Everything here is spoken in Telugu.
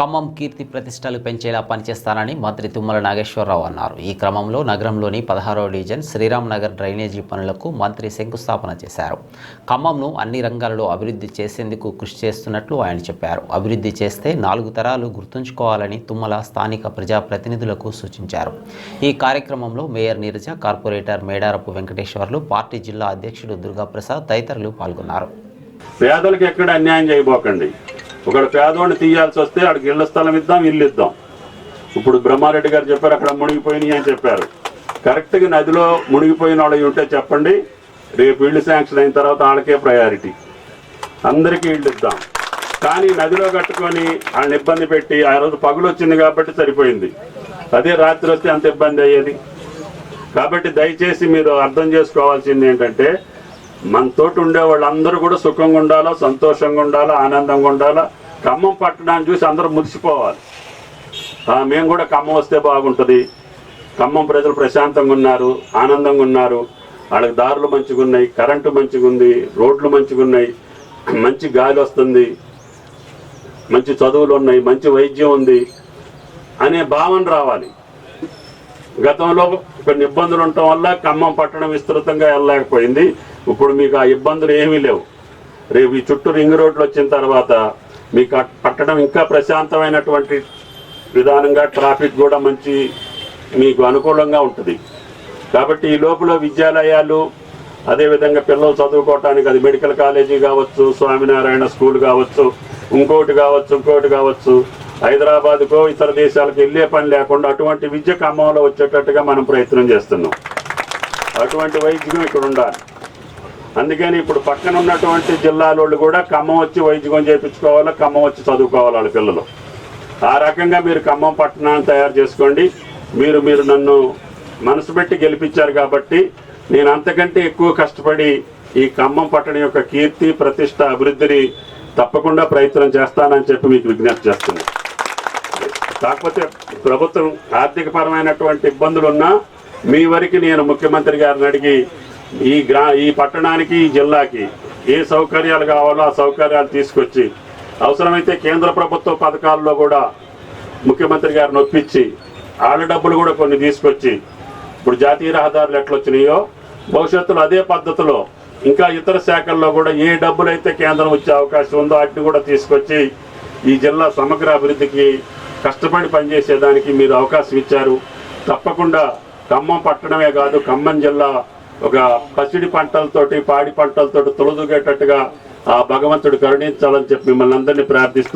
ఖమ్మం కీర్తి ప్రతిష్టలు పెంచేలా పనిచేస్తానని మంత్రి తుమ్మల నాగేశ్వరరావు అన్నారు. ఈ క్రమంలో నగరంలోని పదహారవ డివిజన్ శ్రీరామ్ నగర్ డ్రైనేజీ పనులకు మంత్రి శంకుస్థాపన చేశారు. ఖమ్మంను అన్ని రంగాలలో అభివృద్ధి చేసేందుకు కృషి చేస్తున్నట్లు ఆయన చెప్పారు. అభివృద్ధి చేస్తే నాలుగు తరాలు గుర్తుంచుకోవాలని తుమ్మల స్థానిక ప్రజాప్రతినిధులకు సూచించారు. ఈ కార్యక్రమంలో mayor Neeraja corporator Medarapu Venkateswarlu party జిల్లా అధ్యక్షుడు దుర్గాప్రసాద్ తదితరులు పాల్గొన్నారు. పేదలకు ఎక్కడ అన్యాయం చేయబోకండి. ఒకడు పేదోడిని తీయాల్సి వస్తే అక్కడికి ఇళ్ళ స్థలం ఇద్దాం ఇల్లు ఇద్దాం. ఇప్పుడు బ్రహ్మారెడ్డి గారు చెప్పారు అక్కడ మునిగిపోయినాయి అని చెప్పారు. కరెక్ట్గా నదిలో మునిగిపోయిన వాళ్ళు ఉంటే చెప్పండి రేపు ఇల్లు శాంక్షన్ అయిన తర్వాత వాళ్ళకే ప్రయారిటీ అందరికీ ఇళ్ళు ఇద్దాం. కానీ నదిలో కట్టుకొని వాళ్ళని ఇబ్బంది పెట్టి ఆ రోజు పగులు వచ్చింది కాబట్టి సరిపోయింది. అదే రాత్రి వస్తే అంత ఇబ్బంది అయ్యేది. కాబట్టి దయచేసి మీరు అర్థం చేసుకోవాల్సింది ఏంటంటే మన తోటి ఉండే వాళ్ళందరూ కూడా సుఖంగా ఉండాలా సంతోషంగా ఉండాలా ఆనందంగా ఉండాలా? ఖమ్మం పట్టణాన్ని చూసి అందరూ మురిసిపోవాలి. మేము కూడా ఖమ్మం వస్తే బాగుంటుంది. ఖమ్మం ప్రజలు ప్రశాంతంగా ఉన్నారు ఆనందంగా ఉన్నారు. వాళ్ళకి దారులు మంచిగా ఉన్నాయి కరెంటు మంచిగా ఉంది రోడ్లు మంచిగా ఉన్నాయి మంచి గాలి వస్తుంది మంచి చదువులు ఉన్నాయి మంచి వైద్యం ఉంది అనే భావన రావాలి. గతంలో కొన్ని ఇబ్బందులు ఉండటం వల్ల ఖమ్మం పట్టణం విస్తృతంగా వెళ్ళలేకపోయింది. ఇప్పుడు మీకు ఆ ఇబ్బందులు ఏమీ లేవు. రేపు ఈ చుట్టూ రింగ్ రోడ్లు వచ్చిన తర్వాత మీకు పట్టడం ఇంకా ప్రశాంతమైనటువంటి విధానంగా ట్రాఫిక్ కూడా మంచి మీకు అనుకూలంగా ఉంటుంది. కాబట్టి ఈ లోపల విద్యాలయాలు అదేవిధంగా పిల్లలు చదువుకోవటానికి అది మెడికల్ కాలేజీ కావచ్చు స్వామినారాయణ స్కూల్ కావచ్చు ఇంకోటి కావచ్చు ఇంకోటి కావచ్చు హైదరాబాద్కో ఇతర దేశాలకు వెళ్ళే పని లేకుండా అటువంటి విద్య ఖమ్మంలో వచ్చేటట్టుగా మనం ప్రయత్నం చేస్తున్నాం. అటువంటి వైద్యం ఇక్కడ ఉండాలి. అందుకని ఇప్పుడు పక్కన ఉన్నటువంటి జిల్లాల వాళ్ళు కూడా ఖమ్మం వచ్చి వైద్యం చేయించుకోవాలా ఖమ్మం వచ్చి చదువుకోవాలి వాళ్ళ పిల్లలు. ఆ రకంగా మీరు ఖమ్మం పట్టణాన్ని తయారు చేసుకోండి. మీరు మీరు నన్ను మనసు పెట్టి గెలిపించారు కాబట్టి నేను అంతకంటే ఎక్కువ కష్టపడి ఈ ఖమ్మం పట్టణం యొక్క కీర్తి ప్రతిష్ట అభివృద్ధిని తప్పకుండా ప్రయత్నం చేస్తానని చెప్పి మీకు విజ్ఞప్తి చేస్తున్నాను. కాకపోతే ప్రభుత్వం ఆర్థిక పరమైనటువంటి ఇబ్బందులు ఉన్నా మీ వరకు నేను ముఖ్యమంత్రి గారిని అడిగి ఈ గ్రా ఈ పట్టణానికి ఈ జిల్లాకి ఏ సౌకర్యాలు కావాలో ఆ సౌకర్యాలు తీసుకొచ్చి అవసరమైతే కేంద్ర ప్రభుత్వ పథకాల్లో కూడా ముఖ్యమంత్రి గారిని ఒప్పించి వాళ్ళ డబ్బులు కూడా కొన్ని తీసుకొచ్చి ఇప్పుడు జాతీయ రహదారులు ఎట్లొచ్చినాయో భవిష్యత్తులో అదే పద్ధతిలో ఇంకా ఇతర శాఖల్లో కూడా ఏ డబ్బులు అయితే కేంద్రం వచ్చే అవకాశం ఉందో వాటిని కూడా తీసుకొచ్చి ఈ జిల్లా సమగ్ర అభివృద్ధికి కష్టపడి పనిచేసేదానికి మీరు అవకాశం ఇచ్చారు. తప్పకుండా ఖమ్మం పట్టణమే కాదు ఖమ్మం జిల్లా ఒక పసిడి పంటలతోటి పాడి పంటలతోటి తొలదుగేటట్టుగా ఆ భగవంతుడు కరుణించాలని చెప్పి మిమ్మల్ని అందరినీ ప్రార్థిస్తూ